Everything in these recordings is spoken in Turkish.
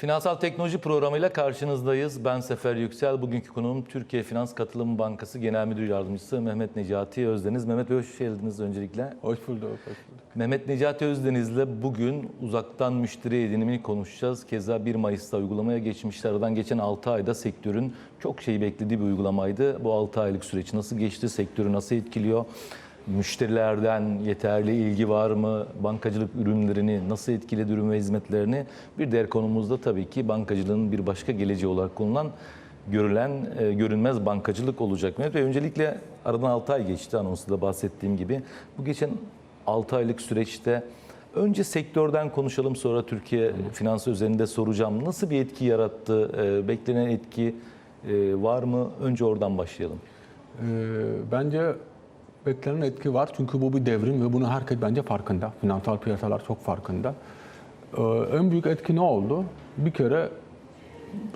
Finansal Teknoloji Programı'yla karşınızdayız. Ben Sefer Yüksel. Bugünkü konuğum Türkiye Finans Katılım Bankası Genel Müdür Yardımcısı Mehmet Necati Özdeniz. Mehmet Bey hoş geldiniz öncelikle. Hoş bulduk. Hoş bulduk. Mehmet Necati Özdeniz'le bugün uzaktan müşteri edinimini konuşacağız. Keza 1 Mayıs'ta uygulamaya geçmişti. Aradan geçen 6 ayda sektörün çok şey beklediği bir uygulamaydı. Bu 6 aylık süreç nasıl geçti? Sektörü nasıl etkiliyor? Müşterilerden yeterli ilgi var mı? Bankacılık ürünlerini nasıl etkiledi ürün ve hizmetlerini? Bir diğer konumuzda tabii ki bankacılığın bir başka geleceği olarak konulan görülen e, görünmez bankacılık olacak. Mehmet Bey öncelikle aradan 6 ay geçti anonsta da bahsettiğim gibi. Bu geçen 6 aylık süreçte önce sektörden konuşalım sonra Türkiye finansı üzerinde soracağım. Nasıl bir etki yarattı? E, beklenen etki e, var mı? Önce oradan başlayalım. Ee, bence beklenen etki var çünkü bu bir devrim ve bunu herkes bence farkında. Finansal piyasalar çok farkında. Ee, en büyük etki ne oldu? Bir kere,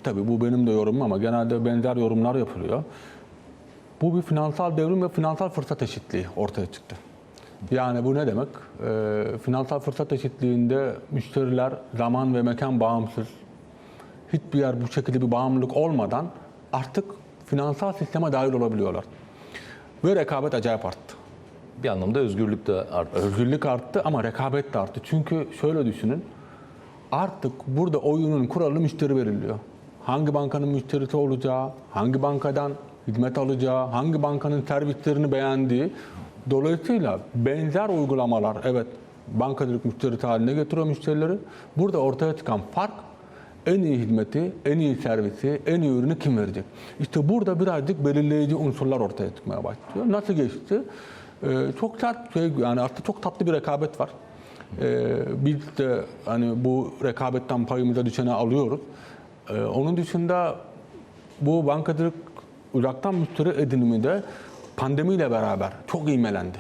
tabii bu benim de yorumum ama genelde benzer yorumlar yapılıyor. Bu bir finansal devrim ve finansal fırsat eşitliği ortaya çıktı. Yani bu ne demek? Ee, finansal fırsat eşitliğinde müşteriler zaman ve mekan bağımsız, hiçbir yer bu şekilde bir bağımlılık olmadan artık finansal sisteme dahil olabiliyorlar. Ve rekabet acayip arttı. Bir anlamda özgürlük de arttı. Özgürlük arttı ama rekabet de arttı. Çünkü şöyle düşünün. Artık burada oyunun kuralı müşteri veriliyor. Hangi bankanın müşterisi olacağı, hangi bankadan hizmet alacağı, hangi bankanın servislerini beğendiği. Dolayısıyla benzer uygulamalar evet bankacılık müşterisi haline getiriyor müşterileri. Burada ortaya çıkan fark en iyi hizmeti, en iyi servisi, en iyi ürünü kim verecek? İşte burada birazcık belirleyici unsurlar ortaya çıkmaya başlıyor. Nasıl geçti? Ee, çok sert şey, yani artık çok tatlı bir rekabet var. Ee, biz de hani bu rekabetten payımıza düşeni alıyoruz. Ee, onun dışında bu bankacılık uzaktan müşteri edinimi de pandemiyle beraber çok ivmelendi.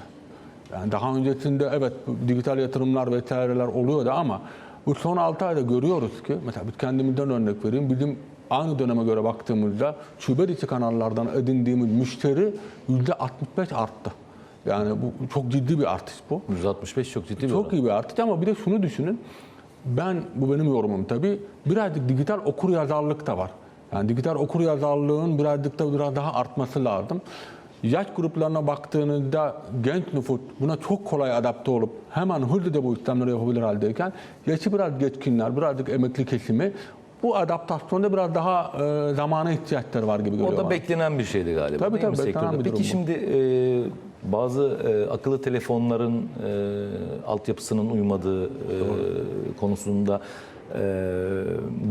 Yani daha öncesinde evet dijital yatırımlar vesaireler oluyordu ama bu son 6 ayda görüyoruz ki mesela biz kendimizden örnek vereyim. Bizim aynı döneme göre baktığımızda şube içi kanallardan edindiğimiz müşteri %65 arttı. Yani bu çok ciddi bir artış bu. 165 çok ciddi bir Çok oran. iyi bir artış ama bir de şunu düşünün. Ben, bu benim yorumum tabii, birazcık dijital okur yazarlık da var. Yani dijital okur yazarlığın birazcık da biraz daha artması lazım. Yaş gruplarına baktığınızda genç nüfus buna çok kolay adapte olup hemen hızlıca bu işlemleri yapabilir haldeyken yaşı biraz geçkinler, birazcık emekli kesimi bu adaptasyonda biraz daha e, zamana ihtiyaçları var gibi geliyor O da beklenen bir şeydi galiba Tabii, tabii, beklenen bir Peki durum şimdi e, bazı e, akıllı telefonların e, altyapısının uymadığı e, konusunda e,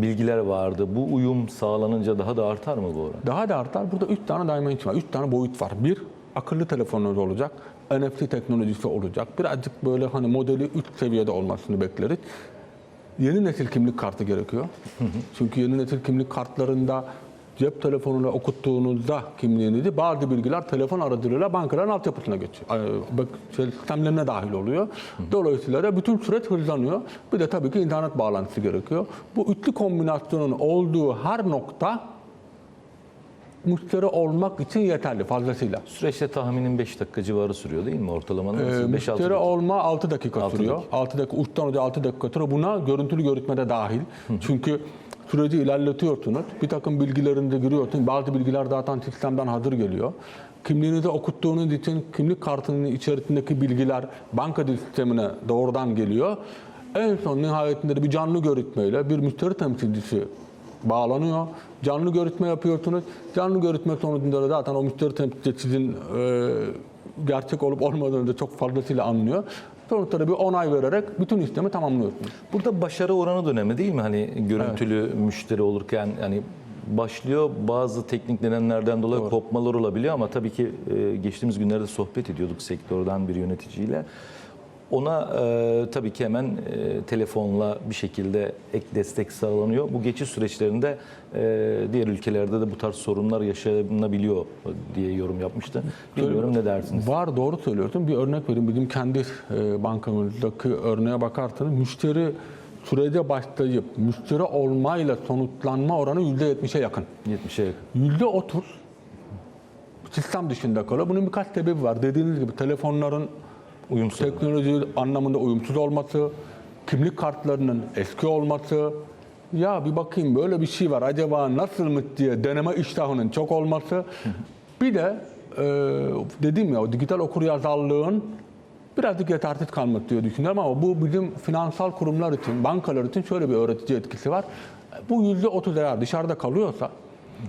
bilgiler vardı. Bu uyum sağlanınca daha da artar mı bu oran? Daha da artar. Burada üç tane dimension var. Üç tane boyut var. Bir, akıllı telefonunuz olacak. NFC teknolojisi olacak. Birazcık böyle hani modeli üç seviyede olmasını bekleriz. Yeni nesil kimlik kartı gerekiyor. Çünkü yeni nesil kimlik kartlarında cep telefonuyla okuttuğunuzda kimliğinizi bazı bilgiler telefon aracılığıyla bankaların altyapısına geçiyor. Şey, sistemlerine dahil oluyor. Dolayısıyla da bütün süreç hızlanıyor. Bir de tabii ki internet bağlantısı gerekiyor. Bu üçlü kombinasyonun olduğu her nokta müşteri olmak için yeterli fazlasıyla. Süreçte tahminin 5 dakika civarı sürüyor değil mi ortalamanın? Ee, 5-6 müşteri dakika. olma 6 dakika Altı sürüyor. dakika. 6 dakika, uçtan uca 6 dakika sürüyor. Buna görüntülü görüntme de dahil. Çünkü süreci ilerletiyorsunuz. Bir takım bilgilerini de giriyorsunuz. Bazı bilgiler zaten sistemden hazır geliyor. Kimliğinizi okuttuğunuz için kimlik kartının içerisindeki bilgiler banka sistemine doğrudan geliyor. En son nihayetinde de bir canlı görüntmeyle bir müşteri temsilcisi bağlanıyor. Canlı görüntme yapıyorsunuz. Canlı görüntme sonucunda da zaten o müşteri temsilcisi sizin e, gerçek olup olmadığını da çok fazlasıyla anlıyor. Sonuçta da bir onay vererek bütün işlemi tamamlıyorsunuz. Burada başarı oranı dönemi değil mi? Hani görüntülü müşteri olurken yani başlıyor bazı teknik nedenlerden dolayı kopmalar olabiliyor ama tabii ki e, geçtiğimiz günlerde sohbet ediyorduk sektörden bir yöneticiyle. Ona e, tabii ki hemen e, telefonla bir şekilde ek destek sağlanıyor. Bu geçiş süreçlerinde e, diğer ülkelerde de bu tarz sorunlar yaşanabiliyor diye yorum yapmıştı. Bilmiyorum ne dersiniz? Var doğru söylüyorsun. Bir örnek vereyim. Bizim kendi e, bankamızdaki örneğe bakarsanız müşteri sürece başlayıp müşteri olmayla sonuçlanma oranı %70'e yakın. 70'e yakın. Yüzde otuz sistem dışında kalıyor. Bunun birkaç sebebi var. Dediğiniz gibi telefonların Uyumsuz. teknoloji anlamında uyumsuz olması, kimlik kartlarının eski olması, ya bir bakayım böyle bir şey var acaba nasıl mı diye deneme iştahının çok olması. Bir de e, dedim ya o dijital okuryazarlığın birazcık yetersiz kalmak diye düşünüyorum ama bu bizim finansal kurumlar için, bankalar için şöyle bir öğretici etkisi var. Bu yüzde otuz eğer dışarıda kalıyorsa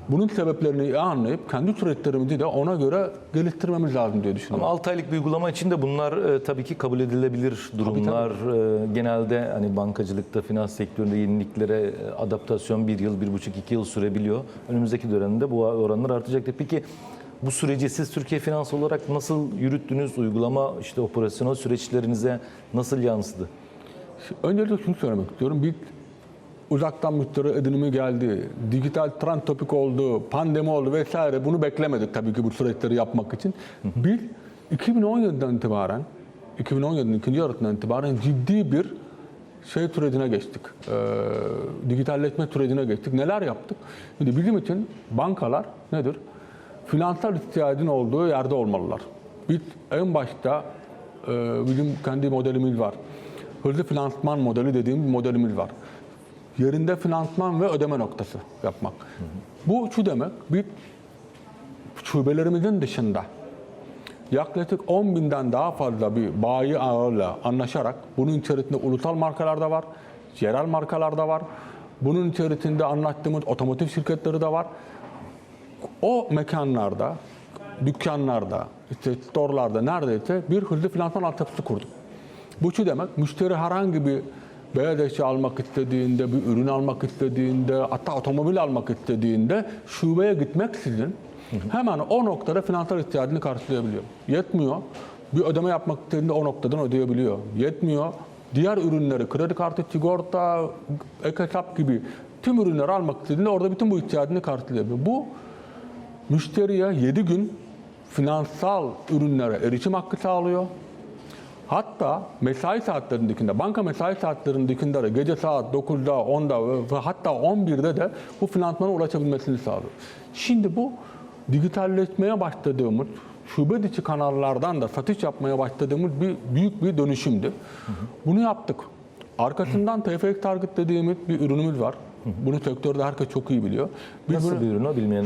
bunun sebeplerini anlayıp kendi süreçlerimizi de ona göre geliştirmemiz lazım diye düşünüyorum. Ama 6 aylık bir uygulama için de bunlar e, tabii ki kabul edilebilir durumlar. E, genelde hani bankacılıkta, finans sektöründe yeniliklere e, adaptasyon bir yıl, bir buçuk, iki yıl sürebiliyor. Önümüzdeki dönemde bu oranlar artacaktır. Peki bu süreci siz Türkiye Finans olarak nasıl yürüttünüz? Uygulama işte operasyonel süreçlerinize nasıl yansıdı? Öncelikle şunu söylemek istiyorum. Bir uzaktan müşteri edinimi geldi, dijital trend topik oldu, pandemi oldu vesaire. Bunu beklemedik tabii ki bu süreçleri yapmak için. Bir, 2017'den itibaren, 2017'nin ikinci yarısından itibaren ciddi bir şey sürecine geçtik. Ee, dijitalleşme sürecine geçtik. Neler yaptık? Şimdi bizim için bankalar nedir? Finansal ihtiyacın olduğu yerde olmalılar. Biz en başta e, bizim kendi modelimiz var. Hızlı finansman modeli dediğim bir modelimiz var. Yerinde finansman ve ödeme noktası yapmak. Bu şu demek, bir şubelerimizin dışında yaklaşık 10 binden daha fazla bir bayi ağıyla anlaşarak bunun içerisinde ulusal markalar da var, yerel markalar da var. Bunun içerisinde anlattığımız otomotiv şirketleri de var. O mekanlarda, dükkanlarda, işte storelarda neredeyse bir hızlı finansman altyapısı kurduk. Bu şu demek, müşteri herhangi bir beyaz eşya almak istediğinde, bir ürün almak istediğinde, hatta otomobil almak istediğinde şubeye gitmeksizin hemen o noktada finansal ihtiyacını karşılayabiliyor. Yetmiyor, bir ödeme yapmak istediğinde o noktadan ödeyebiliyor. Yetmiyor, diğer ürünleri, kredi kartı, sigorta, ek hesap gibi tüm ürünleri almak istediğinde orada bütün bu ihtiyacını karşılayabiliyor. Bu müşteriye 7 gün finansal ürünlere erişim hakkı sağlıyor. Hatta mesai saatlerindekinde, banka mesai saatlerindekinde de gece saat 9'da, 10'da ve hatta 11'de de bu finansmana ulaşabilmesini sağlıyor. Şimdi bu dijitalleşmeye başladığımız, şube içi kanallardan da satış yapmaya başladığımız bir büyük bir dönüşümdü. Bunu yaptık. Arkasından TFX Target dediğimiz bir ürünümüz var. Bunu sektörde herkes çok iyi biliyor. Biz Nasıl bunu- bir ürün o bilmeyen?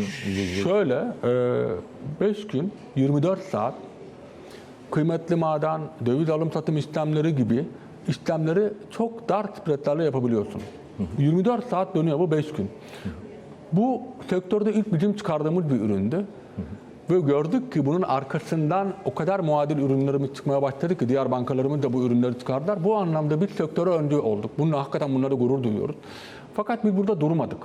Şöyle, 5 gün 24 saat kıymetli maden, döviz alım satım işlemleri gibi işlemleri çok dar spreadlerle yapabiliyorsun. 24 saat dönüyor bu 5 gün. Bu sektörde ilk bizim çıkardığımız bir üründü. Ve gördük ki bunun arkasından o kadar muadil ürünlerimiz çıkmaya başladı ki diğer bankalarımız da bu ürünleri çıkardılar. Bu anlamda biz sektöre öncü olduk. Bununla hakikaten bunları gurur duyuyoruz. Fakat biz burada durmadık.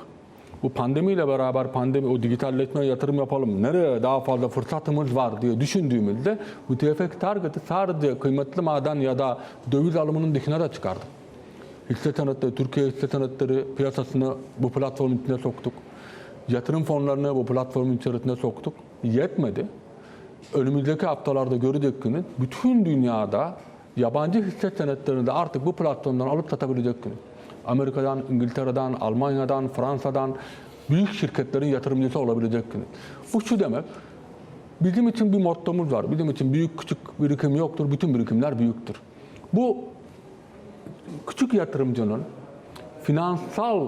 Bu pandemiyle beraber pandemi o dijitalleşmeye yatırım yapalım. Nereye daha fazla fırsatımız var diye düşündüğümüzde bu TFX Target'ı sadece kıymetli maden ya da döviz alımının dışına da çıkardık. Hisse senetleri, Türkiye hisse senetleri piyasasını bu platformun içine soktuk. Yatırım fonlarını bu platformun içerisine soktuk. Yetmedi. Önümüzdeki haftalarda göreceksiniz. Bütün dünyada yabancı hisse senetlerini de artık bu platformdan alıp satabileceksiniz. Amerika'dan, İngiltere'den, Almanya'dan, Fransa'dan büyük şirketlerin yatırımcısı olabileceksiniz. Bu şu demek, bizim için bir mottomuz var. Bizim için büyük küçük birikim yoktur. Bütün birikimler büyüktür. Bu küçük yatırımcının finansal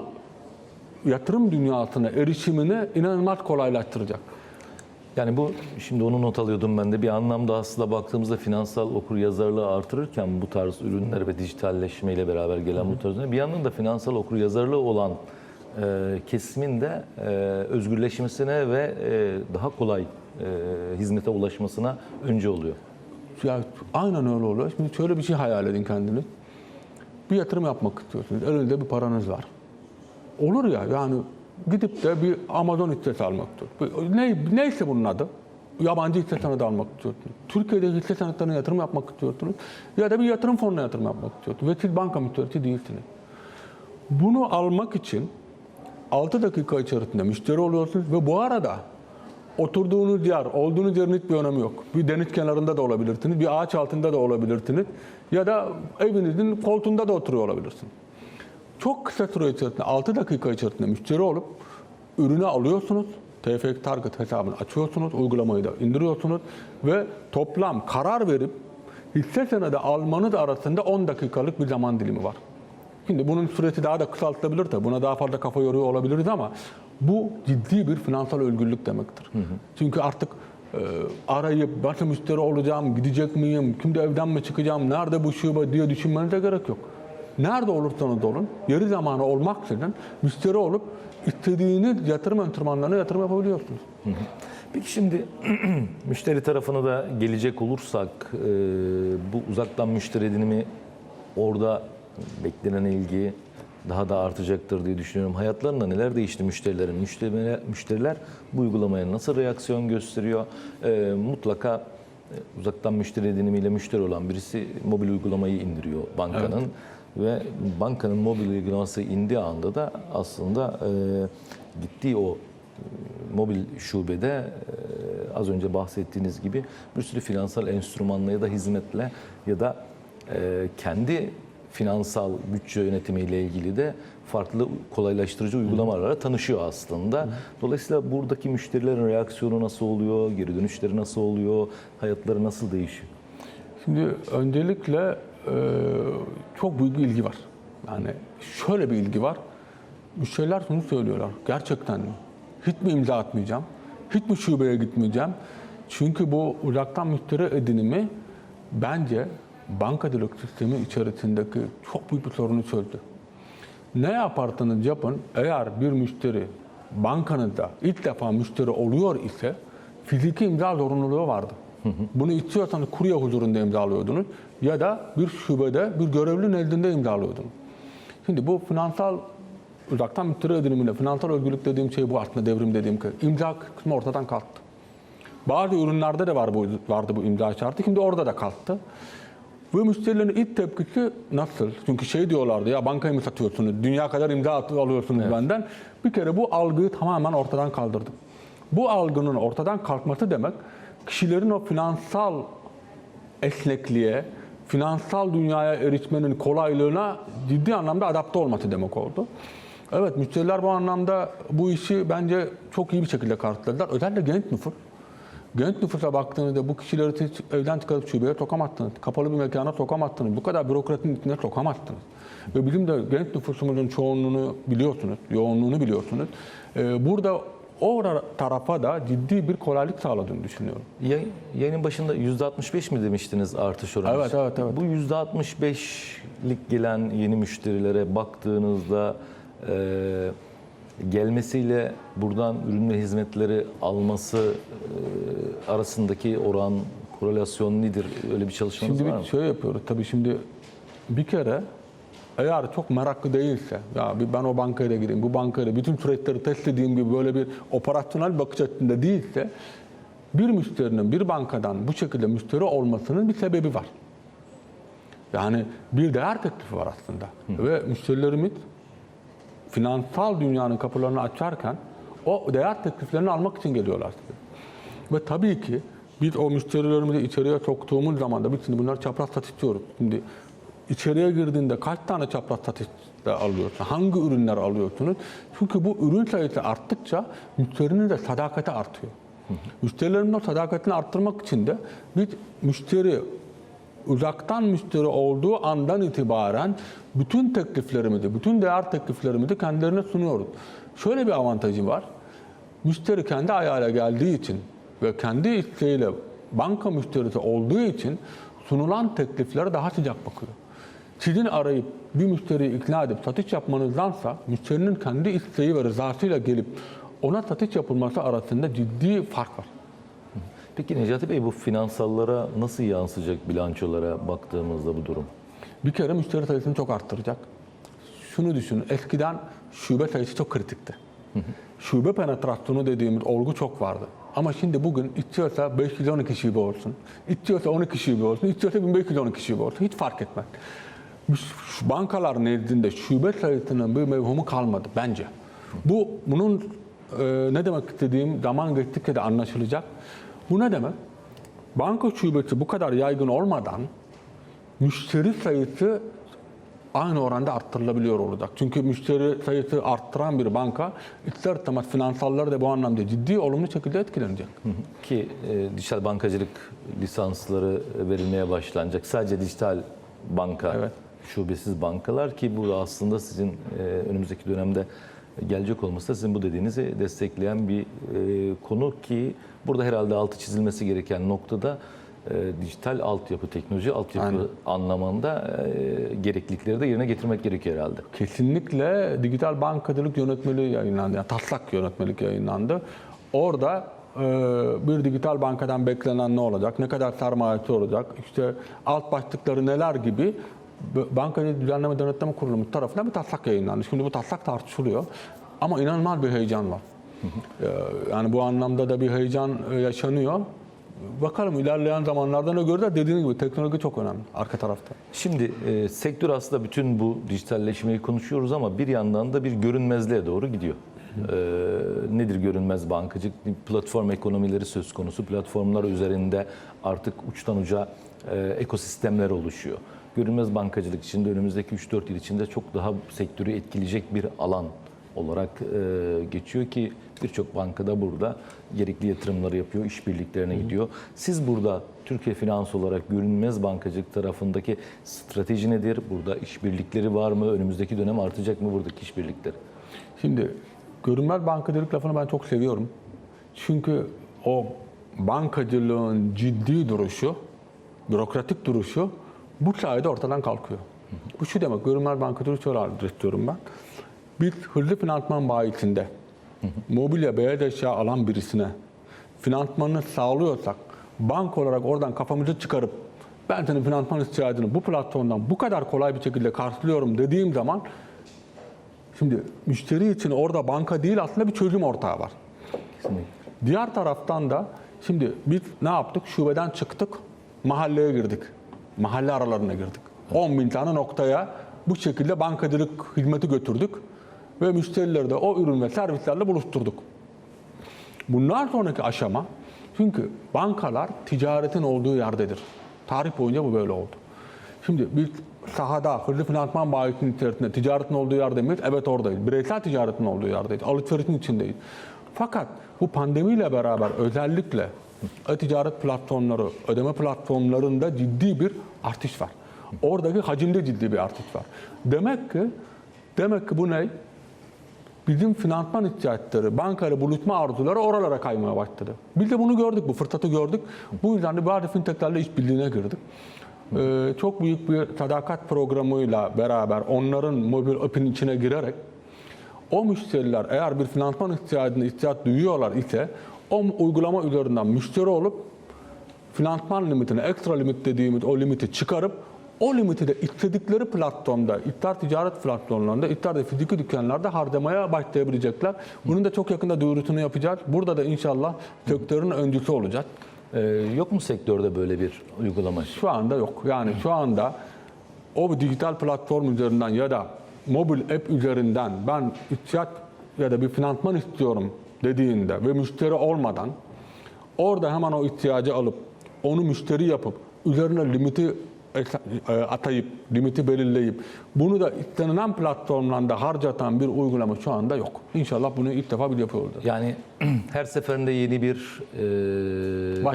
yatırım dünyasına erişimini inanılmaz kolaylaştıracak. Yani bu şimdi onu not alıyordum ben de bir anlamda aslında baktığımızda finansal okur yazarlığı artırırken bu tarz ürünler ve dijitalleşme ile beraber gelen bu tarz bir yandan da finansal okur yazarlığı olan e, kesimin de e, özgürleşmesine ve e, daha kolay e, hizmete ulaşmasına önce oluyor. Ya aynen öyle oluyor. Şimdi şöyle bir şey hayal edin kendiniz. Bir yatırım yapmak istiyorsunuz. Elinizde bir paranız var. Olur ya yani gidip de bir Amazon hissesi almak istiyorsunuz. Ne, neyse bunun adı. Yabancı hisse senedi almak istiyorsunuz. Türkiye'de hisse senetlerine yatırım yapmak istiyorsunuz. Ya da bir yatırım fonuna yatırım yapmak istiyorsunuz. Ve siz banka müşterisi değilsiniz. Bunu almak için 6 dakika içerisinde müşteri oluyorsunuz ve bu arada oturduğunuz yer, olduğunuz yerin hiçbir önemi yok. Bir deniz kenarında da olabilirsiniz, bir ağaç altında da olabilirsiniz ya da evinizin koltuğunda da oturuyor olabilirsiniz. Çok kısa süre içerisinde, 6 dakika içerisinde müşteri olup ürünü alıyorsunuz. TFX Target hesabını açıyorsunuz, uygulamayı da indiriyorsunuz ve toplam karar verip hisse senedi almanız arasında 10 dakikalık bir zaman dilimi var. Şimdi bunun süresi daha da kısaltılabilir tabii. Buna daha fazla kafa yoruyor olabiliriz ama bu ciddi bir finansal özgürlük demektir. Çünkü artık e, arayıp nasıl müşteri olacağım, gidecek miyim, şimdi evden mi çıkacağım, nerede bu şube diye düşünmenize gerek yok. Nerede olursanız olun, yeri zamanı olmaksızın müşteri olup istediğiniz yatırım enstrümanlarına yatırım yapabiliyorsunuz. Peki şimdi müşteri tarafına da gelecek olursak e, bu uzaktan müşteri edinimi orada beklenen ilgi daha da artacaktır diye düşünüyorum. Hayatlarında neler değişti müşterilerin? Müşteriler, müşteriler bu uygulamaya nasıl reaksiyon gösteriyor? E, mutlaka e, uzaktan müşteri edinimiyle müşteri olan birisi mobil uygulamayı indiriyor bankanın ve bankanın mobil uygulaması indiği anda da aslında e, gittiği o mobil şubede e, az önce bahsettiğiniz gibi bir sürü finansal enstrümanla ya da hizmetle ya da e, kendi finansal bütçe yönetimiyle ilgili de farklı kolaylaştırıcı uygulamalarla tanışıyor aslında. Dolayısıyla buradaki müşterilerin reaksiyonu nasıl oluyor, geri dönüşleri nasıl oluyor, hayatları nasıl değişiyor? Şimdi öncelikle e, çok büyük bir ilgi var. Yani şöyle bir ilgi var. Müşteriler şunu söylüyorlar. Gerçekten? Hiç mi imza atmayacağım? Hiç mi şubeye gitmeyeceğim? Çünkü bu uzaktan müşteri edinimi bence bankacılık sistemi içerisindeki çok büyük bir sorunu çözdü. Ne yaparsanız yapın eğer bir müşteri bankanızda ilk defa müşteri oluyor ise fiziki imza zorunluluğu vardı. Bunu istiyorsanız kurye huzurunda imzalıyordunuz ya da bir şubede bir görevli nezdinde imzalıyordunuz. Şimdi bu finansal uzaktan müşteri edinimiyle finansal özgürlük dediğim şey bu aslında devrim dediğim şey. İmza kısmı ortadan kalktı. Bazı ürünlerde de var bu, vardı bu imza şartı. Şimdi orada da kalktı. Ve müşterilerin ilk tepkisi nasıl? Çünkü şey diyorlardı ya bankayı mı satıyorsunuz? Dünya kadar imza alıyorsunuz benden. Bir kere bu algıyı tamamen ortadan kaldırdım. Bu algının ortadan kalkması demek kişilerin o finansal esnekliğe, finansal dünyaya erişmenin kolaylığına ciddi anlamda adapte olması demek oldu. Evet müşteriler bu anlamda bu işi bence çok iyi bir şekilde karşıladılar. Özellikle genç nüfus. Genç nüfusa baktığınızda bu kişileri evden çıkarıp şubeye sokamazsınız. Kapalı bir mekana sokamazsınız. Bu kadar bürokratinin içine sokamazsınız. Ve bizim de genç nüfusumuzun çoğunluğunu biliyorsunuz, yoğunluğunu biliyorsunuz. Ee, burada o tarafa da ciddi bir kolaylık sağladığını düşünüyorum. Yay- Yayının başında %65 mi demiştiniz artış oranı? Evet, evet, evet. Bu %65'lik gelen yeni müşterilere baktığınızda e, gelmesiyle buradan ürün ve hizmetleri alması e, arasındaki oran, korelasyon nedir? Öyle bir çalışmanız Şimdi var bir mı? şey yapıyoruz. Tabii şimdi bir kere eğer çok meraklı değilse, ya ben o bankaya da gireyim, bu bankaya da bütün süreçleri test edeyim gibi böyle bir operasyonel bakış açısında değilse, bir müşterinin bir bankadan bu şekilde müşteri olmasının bir sebebi var. Yani bir değer teklifi var aslında. Ve müşterilerimiz finansal dünyanın kapılarını açarken o değer tekliflerini almak için geliyorlar size. Ve tabii ki biz o müşterilerimizi içeriye soktuğumuz zaman da biz şimdi bunları çapraz satış diyoruz. Şimdi içeriye girdiğinde kaç tane çapraz satışta alıyorsun? Hangi ürünler alıyorsunuz? Çünkü bu ürün sayısı arttıkça müşterinin de sadakati artıyor. Müşterilerin o sadakatini arttırmak için de biz müşteri uzaktan müşteri olduğu andan itibaren bütün tekliflerimizi, bütün değer tekliflerimizi kendilerine sunuyoruz. Şöyle bir avantajı var. Müşteri kendi ayağıyla geldiği için ve kendi isteğiyle banka müşterisi olduğu için sunulan tekliflere daha sıcak bakıyor. Sizin arayıp bir müşteriyi ikna edip satış yapmanızdansa müşterinin kendi isteği ve rızasıyla gelip ona satış yapılması arasında ciddi fark var. Peki Necati Bey bu finansallara nasıl yansıyacak bilançolara baktığımızda bu durum? Bir kere müşteri sayısını çok arttıracak. Şunu düşünün, eskiden şube sayısı çok kritikti. Şube penetrasyonu dediğimiz olgu çok vardı. Ama şimdi bugün istiyorsa 512 şube olsun, istiyorsa 12 şube olsun, istiyorsa 1512 şube olsun hiç fark etmez. Bankalar nezdinde şube sayısının bir mevhumu kalmadı bence. Bu bunun e, ne demek istediğim zaman geçtikçe de anlaşılacak. Bu ne demek? Banka şubesi bu kadar yaygın olmadan müşteri sayısı aynı oranda arttırılabiliyor olacak. Çünkü müşteri sayısı arttıran bir banka ister istemez finansalları da bu anlamda ciddi olumlu şekilde etkilenecek. Ki e, dijital bankacılık lisansları verilmeye başlanacak. Sadece dijital banka Evet. Şubesiz bankalar ki bu da aslında sizin e, önümüzdeki dönemde gelecek olması da sizin bu dediğinizi destekleyen bir e, konu ki burada herhalde altı çizilmesi gereken noktada e, dijital altyapı, teknoloji altyapı Aynen. anlamında e, gereklilikleri de yerine getirmek gerekiyor herhalde. Kesinlikle dijital bankacılık yönetmeliği yayınlandı. Yani taslak yönetmelik yayınlandı. Orada e, bir dijital bankadan beklenen ne olacak, ne kadar sermayesi olacak, işte alt başlıkları neler gibi b- Bankacılık Düzenleme Denetleme Kurulu tarafından bir taslak yayınlandı. Şimdi bu taslak tartışılıyor. Ama inanılmaz bir heyecan var. E, Yani bu anlamda da bir heyecan e, yaşanıyor. Bakalım ilerleyen zamanlarda ne göreceğiz? Dediğim gibi teknoloji çok önemli arka tarafta. Şimdi e, sektör aslında bütün bu dijitalleşmeyi konuşuyoruz ama bir yandan da bir görünmezliğe doğru gidiyor. E, nedir görünmez bankacılık? Platform ekonomileri söz konusu. Platformlar üzerinde artık uçtan uca e, ekosistemler oluşuyor. Görünmez bankacılık için de önümüzdeki 3-4 yıl içinde çok daha sektörü etkileyecek bir alan olarak e, geçiyor ki birçok bankada burada gerekli yatırımları yapıyor, işbirliklerine gidiyor. Siz burada Türkiye Finans olarak görünmez bankacılık tarafındaki strateji nedir? Burada işbirlikleri var mı? Önümüzdeki dönem artacak mı buradaki işbirlikleri? Şimdi görünmez bankacılık lafını ben çok seviyorum. Çünkü o bankacılığın ciddi duruşu, bürokratik duruşu bu sayede ortadan kalkıyor. Bu şu demek, görünmez bankacılık şöyle adresiyorum ben. Bir hızlı finansman bayisinde mobilya beyaz eşya alan birisine finansmanını sağlıyorsak bank olarak oradan kafamızı çıkarıp ben senin finansman ihtiyacını bu platformdan bu kadar kolay bir şekilde karşılıyorum dediğim zaman Şimdi müşteri için orada banka değil aslında bir çözüm ortağı var. Kesinlikle. Diğer taraftan da şimdi biz ne yaptık? Şubeden çıktık, mahalleye girdik. Mahalle aralarına girdik. 10 bin tane noktaya bu şekilde bankacılık hizmeti götürdük. Ve müşterileri de o ürün ve servislerle buluşturduk. Bundan sonraki aşama çünkü bankalar ticaretin olduğu yerdedir. Tarih boyunca bu böyle oldu. Şimdi bir sahada hızlı finansman bayisinin içerisinde ticaretin olduğu yerde miyiz? Evet oradayız. Bireysel ticaretin olduğu yerdeyiz. Alışverişin içindeyiz. Fakat bu pandemiyle beraber özellikle e-ticaret platformları, ödeme platformlarında ciddi bir artış var. Oradaki hacimde ciddi bir artış var. Demek ki demek ki bu ne? bizim finansman ihtiyaçları, bankayla buluşma arzuları oralara kaymaya başladı. Biz de bunu gördük, bu fırsatı gördük. Bu yüzden de bazı fintechlerle işbirliğine girdik. Ee, çok büyük bir sadakat programıyla beraber onların mobil app'in içine girerek o müşteriler eğer bir finansman ihtiyacına ihtiyaç duyuyorlar ise o uygulama üzerinden müşteri olup finansman limitini, ekstra limit dediğimiz o limiti çıkarıp o limiti de istedikleri platformda, ister ticaret platformlarında, ister de fiziki dükkanlarda harcamaya başlayabilecekler. Bunun da çok yakında duyurusunu yapacağız. Burada da inşallah sektörün öncüsü olacak. E, yok mu sektörde böyle bir uygulama? Şu anda yok. Yani şu anda o dijital platform üzerinden ya da mobil app üzerinden ben ihtiyaç ya da bir finansman istiyorum dediğinde ve müşteri olmadan orada hemen o ihtiyacı alıp onu müşteri yapıp üzerine limiti e, atayıp, limiti belirleyip bunu da istenilen platformlarda harcatan bir uygulama şu anda yok. İnşallah bunu ilk defa bir yapıyor olacağız. Yani her seferinde yeni bir e,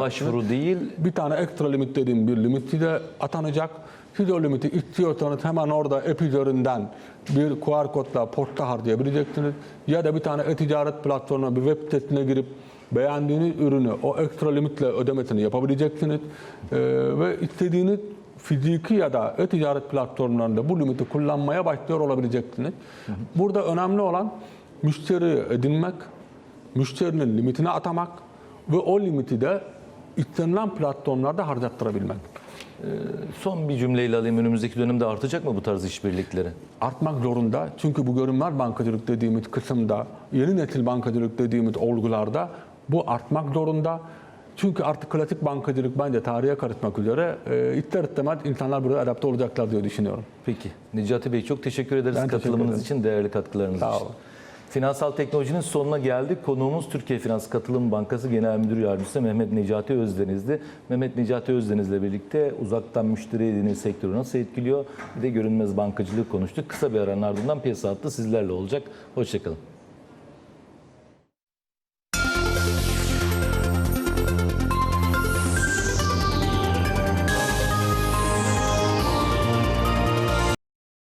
Başvuru. Başvuru değil, Bir tane ekstra limit dediğim bir limit size atanacak. Siz o limiti istiyorsanız hemen orada app üzerinden bir QR kodla posta harcayabileceksiniz. Ya da bir tane e-ticaret platformuna bir web sitesine girip beğendiğiniz ürünü o ekstra limitle ödemesini yapabileceksiniz. Ee, ve istediğiniz fiziki ya da e-ticaret platformlarında bu limiti kullanmaya başlıyor olabileceksiniz. Burada önemli olan müşteri edinmek, müşterinin limitini atamak ve o limiti de istenilen platformlarda harcattırabilmek. Son bir cümleyle alayım. Önümüzdeki dönemde artacak mı bu tarz işbirlikleri? Artmak zorunda çünkü bu görünmez bankacılık dediğimiz kısımda, yeni nesil bankacılık dediğimiz olgularda bu artmak zorunda. Çünkü artık klasik bankacılık bence tarihe karışmak üzere. E, ister istemez insanlar buraya adapte olacaklar diye düşünüyorum. Peki. Necati Bey çok teşekkür ederiz Ben teşekkür katılımınız ederim. için, değerli katkılarınız Sağ için. olun. Finansal teknolojinin sonuna geldik. Konuğumuz Türkiye Finans Katılım Bankası Genel Müdür Yardımcısı Mehmet Necati Özdeniz'di. Mehmet Necati Özdeniz'le birlikte uzaktan müşteri ediniz sektörü nasıl etkiliyor? Bir de görünmez bankacılığı konuştuk. Kısa bir aranın ardından piyasa hattı sizlerle olacak. Hoşçakalın.